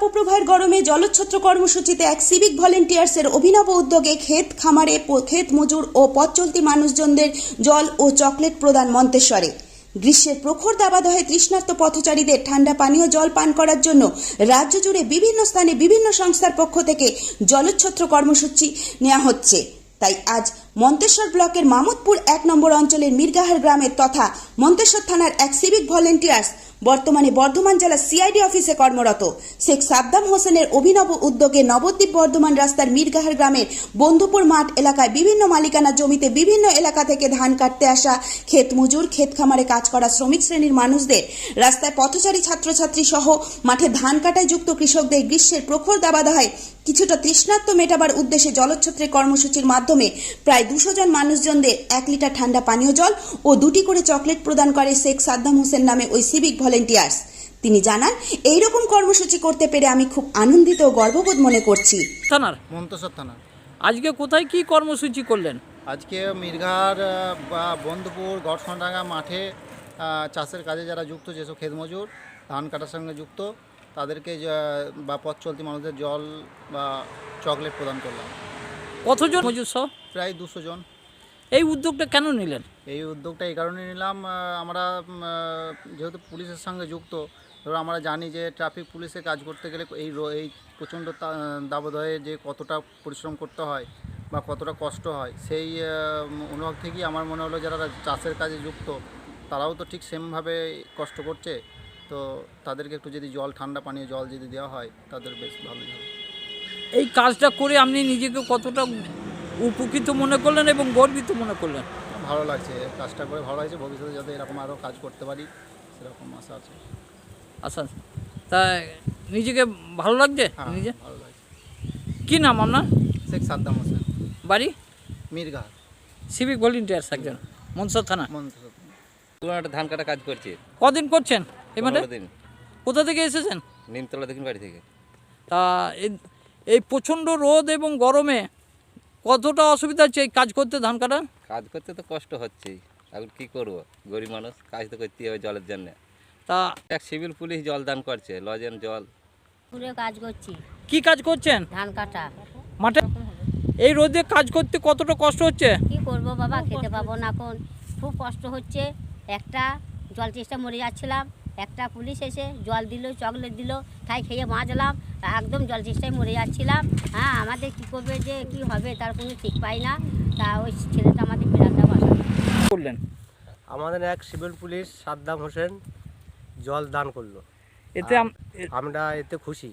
তাপপ্রবাহের গরমে জলচ্ছত্র কর্মসূচিতে এক সিভিক ভলেন্টিয়ার্সের অভিনব উদ্যোগে ক্ষেত, খামারে ক্ষেত মজুর ও পথ চলতি মানুষজনদের জল ও চকলেট প্রদান মন্তেশ্বরে। গ্রীষ্মের প্রখর দাবাদহে তৃষ্ণার্ত পথচারীদের ঠান্ডা পানীয় জল পান করার জন্য রাজ্য জুড়ে বিভিন্ন স্থানে বিভিন্ন সংস্থার পক্ষ থেকে জলচ্ছত্র কর্মসূচি নেওয়া হচ্ছে। তাই আজ মন্তেশ্বর ব্লকের মামুদপুর এক নম্বর অঞ্চলের মির্গাহার গ্রামের তথা মন্তেশ্বর থানার এক সিভিক ভলেন্টিয়ার্স বর্তমানে বর্ধমান জেলা সিআইডি অফিসে কর্মরত। শেখ সাদ্দাম হোসেনের অভিনব উদ্যোগে নবদ্বীপ বর্ধমান রাস্তার মিরগাহার গ্রামের বন্ধুপুর মাঠ এলাকায় বিভিন্ন মালিকানা জমিতে বিভিন্ন এলাকা থেকে ধান কাটতে আসা ক্ষেত মজুর, ক্ষেত খামারে কাজ করা শ্রমিক শ্রেণির মানুষদের। রাস্তায় পথচারী ছাত্রছাত্রী সহ মাঠে ধান কাটায় যুক্ত কৃষকদের গ্রীষ্মের প্রখর দাবাদাহায় কিছুটা তৃষ্ণার্ত মেটাবার উদ্দেশ্যে জলচ্ছত্রের কর্মসূচির মাধ্যমে প্রায় দুশো জন মানুষজনদের এক লিটার ঠান্ডা পানীয় জল ও দুটি করে চকলেট প্রদান করে শেখ সাদ্দাম হোসেন নামে ওই সিভিক ভলেন্টিয়ার্স তিনি জানান এই রকম কর্মসূচি করতে পেরে আমি খুব আনন্দিত ও গর্ববোধ মনে করছি। থানার? মন্তসর থানা আজকে কোথায় কি কর্মসূচি করলেন? আজকে মিরঘাট আহ, বা বন্ধুপুর গড়সনডাঙ্গা মাঠে চাষের কাজে যারা যুক্ত যেসব ক্ষেত মজুর ধান কাটার সঙ্গে যুক্ত তাদেরকে বা পথ চলতি মানুষদের জল বা চকলেট প্রদান করলাম। কতজন মজুর সহ? প্রায় দুশো জন। এই উদ্যোগটা কেন নিলেন? এই উদ্যোগটা এই কারণে নিলাম আমরা যেহেতু পুলিশের সঙ্গে যুক্ত ধরো আমরা জানি যে ট্রাফিক পুলিশে কাজ করতে গেলে এই এই প্রচণ্ড দাবদাহে যে কতটা পরিশ্রম করতে হয় বা কতটা কষ্ট হয় সেই অনুভব থেকেই আমার মনে হলো যারা চাষের কাজে যুক্ত তারাও তো ঠিক সেমভাবে কষ্ট করছে। তো তাদেরকে একটু যদি জল ঠান্ডা পানীয় জল যদি দেওয়া হয় তাদের বেশ ভালোই হবে। এই কাজটা করে আপনি নিজেকে কতটা উপকৃত মনে করলেন এবং গর্বিত মনে করলেন? ভালো লাগছে কাজটা করে ভালো লাগছে। ভবিষ্যতে যাতে এরকম আরও কাজ করতে পারি সেরকম আশা আছে। আচ্ছা তা নিজেকে ভালো লাগছে? হ্যাঁ নিজে? ভালো লাগছে। কী নাম আপনার? শেখ সাদ্দাম হোসেন। বাড়ি? মিরঘাট সিভিক ভলেন্টিয়ার্স একজন মনসর থানা। একটা ধান কাটা কাজ করছি। কদিন করছেন? পনেরো দিন। কোথা থেকে এসেছেন? নিমতলা দেখুন বাড়ি থেকে। তা এই- এই প্রচণ্ড রোদ এবং গরমে কতটা অসুবিধা হচ্ছে এই কাজ করতে ধান কাটা কাজ করতে তো কষ্ট হচ্ছেই। এখন কি করব? গরিব মানুষ কাজ তো করতেই হবে জলের জন্য। তা এক সিভিল পুলিশ জল দান করছে লজেন জল। পুরো কাজ করছি। কি কাজ করছেন? ধান কাটা। মাঠে? এই রোদে কাজ করতে কতটা কষ্ট হচ্ছে? কি করব বাবা খেতে পাবো না এখন। খুব কষ্ট হচ্ছে। একটা জল চেষ্টা মরে যাচ্ছিলাম। একটা পুলিশ এসে জল দিল চকলেট দিল তাই খেয়ে বাঁচলাম একদম জল চেষ্টায় মরে যাচ্ছিলাম। হ্যাঁ আমাদের কী করবে যে কি হবে তার কোনো ঠিক পাই না। তা ওই ছেলেটা আমাদের বিড়ালটা বাঁচালো করলেন? আমাদের এক সিভিল পুলিশ সাদ্দাম হোসেন জল দান করল। এতে আমরা এতে খুশি।